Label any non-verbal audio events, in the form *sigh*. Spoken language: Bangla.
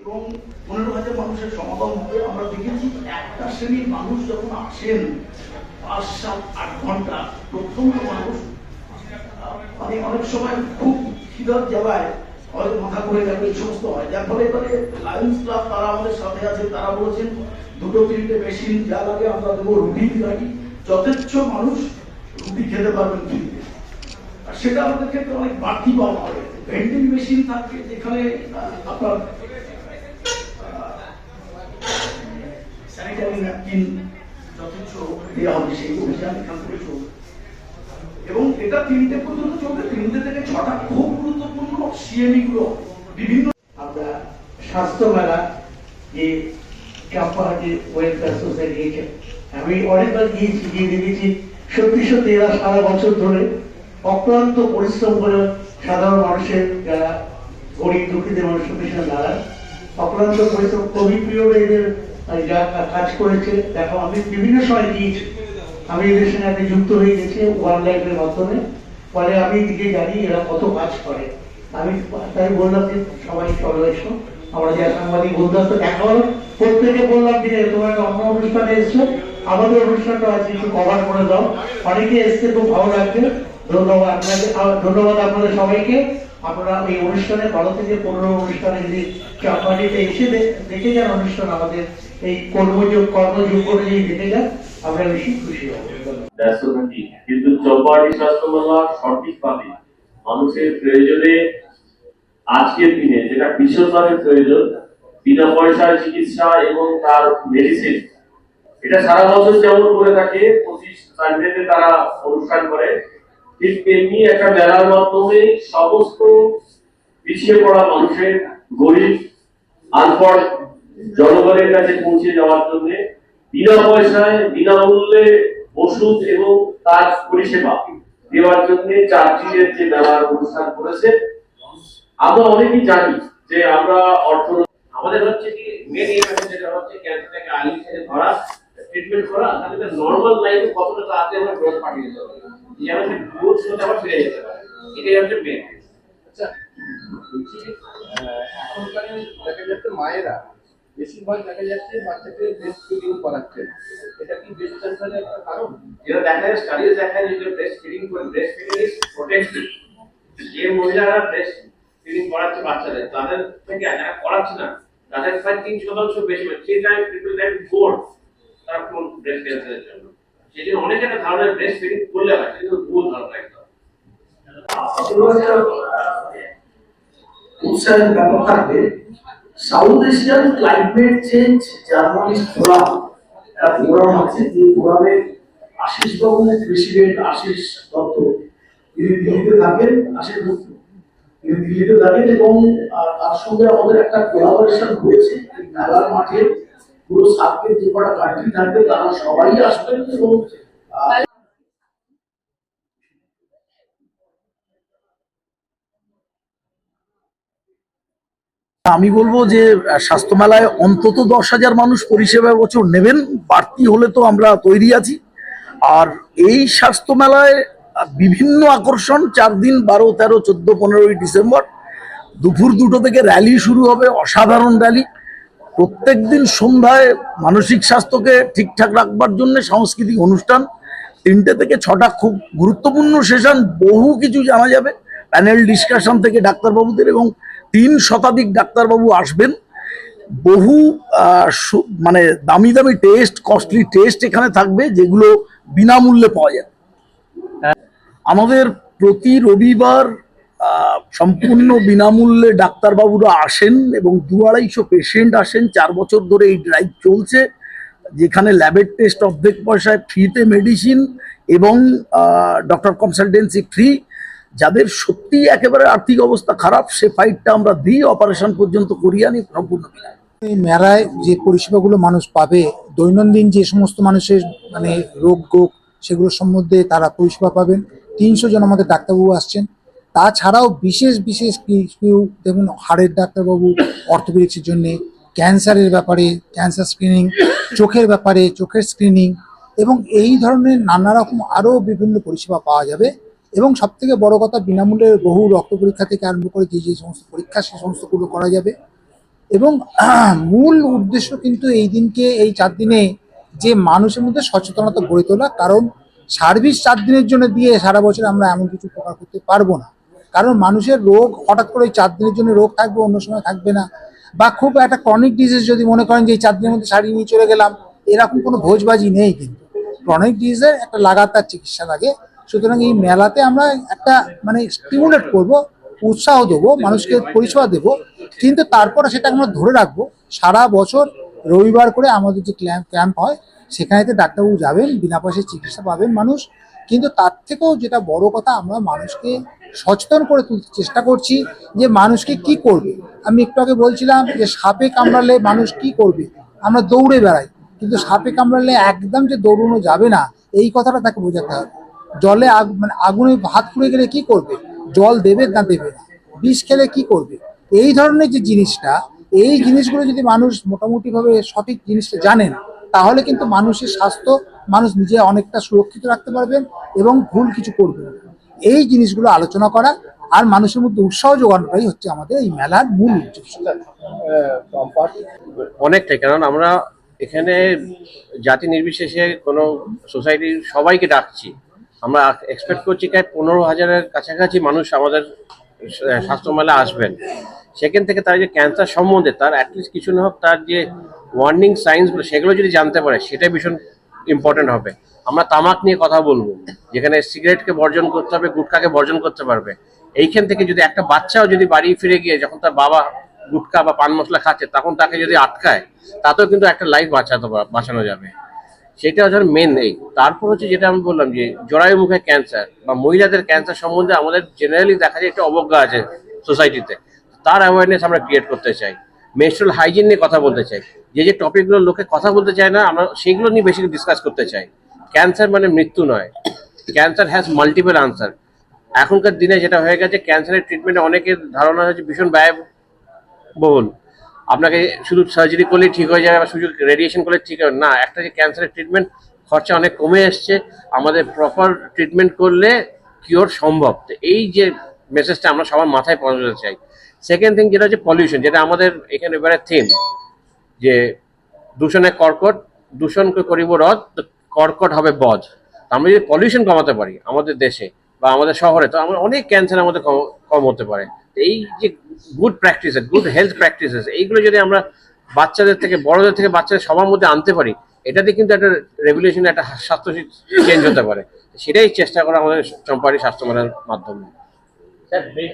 এবং পনেরো হাজার মানুষের সমাগম হবে। আমরা দেখেছি একটা শ্রেণির মানুষ যখন আসেন, পাঁচ, সাত, আট ঘণ্টা প্রত্যন্ত মানুষ মানে অনেক সময় খুব খিদার জ্বালায় হয়তো মাথা করে এই সমস্ত হয়। যার ফলে এবারে লায়ন্স ক্লাব তারা আমাদের সাথে আছে, তারা বলেছেন, দুটো তিনটে মেশিন যা লাগে আমরা দেবো রুটি রাখি যথেচ্ছ মানুষ রুটি খেতে পারবেন ফ্রিতে আর সেটা আমাদের ক্ষেত্রে অনেক বাড়তি পাওয়া হবে। ভেন্ডিং মেশিন থাকবে যেখানে আপনার চলবে। এবং এটা তিনটে পর্যন্ত চলবে। তিনটে থেকে ছটা খুব গুরুত্বপূর্ণ সিএমই গুলো, বিভিন্ন আমরা স্বাস্থ্য মেলা যে চাপাহাটি ওয়েলফেয়ার সোসাইটি আমি অনেকবার গিয়েছি, গিয়ে দেখেছি। সত্যি সত্যি এরা সারা বছর ধরে অক্লান্ত পরিশ্রম করে সাধারণ মানুষের, যারা গরিব দুঃখীদের মানুষের পেছনে দাঁড়ায়। অক্লান্ত পরিশ্রম। কোভিড পিরিয়ডে এদের যা কাজ করেছে দেখো আমি বিভিন্ন সময় গিয়েছি আমি এদের সঙ্গে একটা যুক্ত হয়ে গেছি ওয়ান লাইফের মাধ্যমে। ফলে আমি জানি এরা কত কাজ করে। আমি তাই বললাম যে সবাই এসো। আমরা যে সাংবাদিক তো প্রত্যেকে বললাম যে অন্য অনুষ্ঠানে এসছো আমাদের অনুষ্ঠানটা আজকে একটু কভার করে দাও। অনেকে এসছে খুব ভালো লাগছে। ধন্যবাদ। আপনাকে আহ, ধন্যবাদ আপনাদের সবাইকে। আপনারা এই অনুষ্ঠানে ভালো থেকে পনেরো অনুষ্ঠানে যদি চাপাটিতে এসে দেখে যান অনুষ্ঠান, আমাদের এই কর্মযোগ কর্মযোগ করে যদি দেখে যান, আমরা বেশি খুশি হব। কিন্তু স্বাস্থ্যমেলা সঠিকভাবে মানুষের প্রয়োজনে আজকের দিনে যেটা বিশ্বভাবে প্রয়োজন, বিনা পয়সায় চিকিৎসা এবং তার মেডিসিন এটা সারা বছর যেমন করে থাকে, পঁচিশ সানডেতে তারা অনুষ্ঠান করে। ঠিক একটা মেলার মাধ্যমে সমস্ত পিছিয়ে পড়া মানুষের গরিব, আনপড় জনগণের কাছে পৌঁছে যাওয়ার জন্য বিনা পয়সায় বিনামূল্যে ওষুধ এবং তার পরিষেবা দেওয়ার জন্য চার যে মেলার অনুষ্ঠান করেছে, আমরা অনেকেই জানি যে আমরা অর্থ আমাদের হচ্ছে কি মেন এইম যেটা হচ্ছে ক্যান্সারটাকে স্টেজে ধরা ট্রিটমেন্ট করা, তাহলে নর্মাল লাইফে কতটা তাড়াতাড়ি আমরা গ্রোথ পাঠিয়ে দিতে পারি যেন সে গ্রোথ হতে আবার ফিরে যেতে পারে। এটাই হচ্ছে মেন আচ্ছা এখনকার দেখা যাচ্ছে মায়েরা বেশিরভাগ দেখা যাচ্ছে বাচ্চাকে ব্রেস্ট ফিডিং করাচ্ছে এটা কি ব্রেস্ট ক্যান্সারের একটা কারণ? যেটা দেখা যায় স্টাডিজ দেখা যায় যে ব্রেস্ট ফিডিং করে ব্রেস্ট ফিডিং ইজ প্রোটেক্টিভ যে মহিলারা ব্রেস্ট ফিডিং করাচ্ছে বাচ্চাদের তাদের থেকে যারা করাচ্ছে না তাদের প্রায় তিন শতাংশ বেশি হয় সেই টাইম পিপল টাইম ফোর তার ব্রেস্ট ক্যান্সারের জন্য। অনেক একটা ধারণা ব্রেস্ট ফিডিং করলে হয় কিন্তু ভুল ধারণা একদম। উৎসাহের ব্যাপার থাকবে South Asian climate change journalist forum একটা ফোরাম আছে, যে ফোরামে আশিস বাবু প্রেসিডেন্ট আশিস দত্ত, তিনি দিল্লিতে থাকেন, আশিস দত্ত, তিনি দিল্লিতে থাকেন এবং তার সঙ্গে আমাদের একটা কোলাবোরেশন হয়েছে, মেলার মাঠে। পুরো সার্কের যে কটা কান্ট্রি থাকবে তারা সবাই আসবেন এবং আমি বলব যে আহ, স্বাস্থ্য মেলায় অন্তত দশ হাজার মানুষ পরিষেবা বছর নেবেন বাড়তি হলে তো আমরা তৈরি আছি। আর এই স্বাস্থ্য মেলায় বিভিন্ন আকর্ষণ চার দিন বারো তেরো চোদ্দ পনেরোই ডিসেম্বর দুপুর দুটো থেকে র্যালি শুরু হবে অসাধারণ র্যালি প্রত্যেক দিন সন্ধ্যায় মানসিক স্বাস্থ্যকে ঠিকঠাক রাখবার জন্য সাংস্কৃতিক অনুষ্ঠান। তিনটে থেকে ছটা খুব গুরুত্বপূর্ণ সেশন, বহু কিছু জানা যাবে। প্যানেল ডিসকাশন থেকে ডাক্তারবাবুদের এবং তিন শতাধিক ডাক্তারবাবু আসবেন। বহু মানে দামি দামি টেস্ট, কস্টলি টেস্ট এখানে থাকবে, যেগুলো বিনামূল্যে পাওয়া যাবে আমাদের প্রতি রবিবার সম্পূর্ণ বিনামূল্যে ডাক্তারবাবুরা আসেন এবং দু আড়াইশো পেশেন্ট আসেন। চার বছর ধরে এই ড্রাইভ চলছে, যেখানে ল্যাবের টেস্ট অর্ধেক পয়সায় ফ্রিতে মেডিসিন এবং ডক্টর কনসালটেন্সি ফ্রি যাদের সত্যি একেবারে আর্থিক অবস্থা খারাপ, সে ফাইটটা আমরা দিই অপারেশন পর্যন্ত করিয়ে আনি সম্পূর্ণ এই মেলায় যে পরিষেবাগুলো মানুষ পাবে, দৈনন্দিন যে সমস্ত মানুষের মানে রোগ গোগ সেগুলোর সম্বন্ধে তারা পরিষেবা পাবেন। তিনশো জন আমাদের ডাক্তারবাবু আসছেন। তাছাড়াও বিশেষ বিশেষ কিছু, দেখুন, হাড়ের ডাক্তারবাবু অর্থোপেডিক্সের জন্য ক্যান্সারের ব্যাপারে, ক্যান্সার স্ক্রিনিং, চোখের ব্যাপারে, চোখের স্ক্রিনিং এবং এই ধরনের নানা রকম আরও বিভিন্ন পরিষেবা পাওয়া যাবে এবং সব থেকে বড় কথা, বিনামূল্যে বহু রক্ত পরীক্ষা থেকে আরম্ভ করে যে যে সমস্ত পরীক্ষা, সে সমস্তগুলো করা যাবে এবং *clears throat* মূল উদ্দেশ্য কিন্তু এই দিনকে, এই চার দিনে যে মানুষের মধ্যে সচেতনতা গড়ে তোলা, কারণ সার্ভিস চার দিনের জন্য দিয়ে সারা বছর আমরা এমন কিছু উপকার করতে পারব না। কারণ মানুষের রোগ হঠাৎ করে চার দিনের জন্য রোগ থাকবে, অন্য সময় থাকবে না। বা খুব একটা ক্রনিক ডিজিজ যদি মনে করেন যে এই চার দিনের মধ্যে সারিয়ে নিয়ে চলে গেলাম, এরকম কোনো ভোজবাজি নেই কিন্তু। ক্রনিক ডিজিজের একটা লাগাতার চিকিৎসা লাগে। সুতরাং এই মেলাতে আমরা একটা মানে স্টিমুলেট করব, উৎসাহ দেবো, মানুষকে পরিষেবা দেবো। কিন্তু তারপরে সেটা আমরা ধরে রাখব, সারা বছর রবিবার করে আমাদের যে ক্যাম্প ক্যাম্প হয় সেখানেতে ডাক্তারবাবু যাবেন, বিনা পয়সায় চিকিৎসা পাবেন মানুষ। কিন্তু তার থেকেও যেটা বড় কথা, আমরা মানুষকে সচেতন করে তুলতে চেষ্টা করছি যে মানুষকে কি করবে। আমি একটু আগে বলছিলাম যে সাপে কামড়ালে মানুষ কি করবে? আমরা দৌড়ে বেড়াই, কিন্তু সাপে কামড়ালে একদম যে দৌড়ানো যাবে না, এই কথাটা তাকে বোঝাতে হবে। জলে মানে আগুনে হাত পুড়ে গেলে কি করবে? জল দেবে না দেবে না? বিষ খেলে কি করবে? এই ধরনের যে জিনিসটা, এই জিনিসগুলো যদি মানুষ মোটামুটি ভাবে সঠিক জিনিসটা জানেন, তাহলে কিন্তু মানুষের স্বাস্থ্য মানুষ নিজে অনেকটা সুরক্ষিত রাখতে পারবেন এবং ভুল কিছু করবে না। এই জিনিসগুলো আলোচনা করা আর মানুষের মধ্যে উৎসাহ যোগানোটাই হচ্ছে আমাদের এই মেলার মূল উদ্দেশ্য। অনেকটাই কারণ আমরা এখানে জাতি নির্বিশেষে কোনো সোসাইটির সবাইকে ডাকছি। আমরা এক্সপেক্ট করছি প্রায় পনেরো হাজারের কাছাকাছি মানুষ আমাদের স্বাস্থ্য মেলা আসবেন। সেখান থেকে তার যে ক্যান্সার সম্বন্ধে, তার অ্যাটলিস্ট কিছু না হোক তার যে ওয়ার্নিং সাইন্সগুলো সেগুলো যদি জানতে পারে সেটা ভীষণ ইম্পর্টেন্ট হবে। আমরা তামাক নিয়ে কথা বলব। যেখানে সিগারেটকে বর্জন করতে হবে গুটখাকে বর্জন করতে পারবে। এইখান থেকে যদি একটা বাচ্চাও যদি বাড়ি ফিরে গিয়ে যখন তার বাবা গুটখা বা পান মশলা খাচ্ছে, তখন তাকে যদি আটকায়, তাতেও কিন্তু একটা লাইফ বাঁচাতে বাঁচানো যাবে। সেটা হচ্ছে মেন এই। তারপর হচ্ছে যেটা আমি বললাম যে, জরায়ু মুখে ক্যান্সার বা মহিলাদের ক্যান্সার সম্বন্ধে আমাদের জেনারেলি দেখা যায় একটা অবজ্ঞা আছে সোসাইটিতে তার অ্যাওয়ারনেস আমরা ক্রিয়েট করতে চাই। মেনস্ট্রাল হাইজিন নিয়ে কথা বলতে চাই। যে যে টপিকগুলো লোকে কথা বলতে চায় না, আমরা সেগুলো নিয়ে বেশি ডিসকাস করতে চাই। ক্যান্সার মানে মৃত্যু নয়। ক্যান্সার হ্যাজ মাল্টিপল আনসার এখনকার দিনে যেটা হয়ে গেছে ক্যান্সারের ট্রিটমেন্টে অনেকের ধারণা হচ্ছে ভীষণ ব্যয়বহুল। আপনাকে শুধু সার্জারি করলেই ঠিক হয়ে যাবে বা শুধু রেডিয়েশন করলে ঠিক হবে। না, একটা যে ক্যান্সারের ট্রিটমেন্ট খরচা অনেক কমে এসছে। আমাদের প্রপার ট্রিটমেন্ট করলে কিওর সম্ভব। এই যে মেসেজটা আমরা সবার মাথায় পৌঁছাতে চাই। সেকেন্ড থিং যেটা হচ্ছে পলিউশন যেটা আমাদের এখানে এবারে থিম যে দূষণে কর্কট দূষণকে করিব রদ কর্কট হবে বধ আমরা যদি পলিউশন কমাতে পারি আমাদের দেশে বা আমাদের শহরে, তো আমরা অনেক ক্যান্সার আমাদের কম হতে পারে। এই যে good practices good health practices এইগুলো যদি আমরা বাচ্চাদের থেকে, বড়দের থেকে বাচ্চাদের সবার মধ্যে আনতে পারি, এটাতে কিন্তু একটা রেগুলেশন একটা স্বাস্থ্য চেঞ্জ হতে পারে। সেটাই চেষ্টা করা আমাদের চম্পারি স্বাস্থ্য মাধ্যমে। That big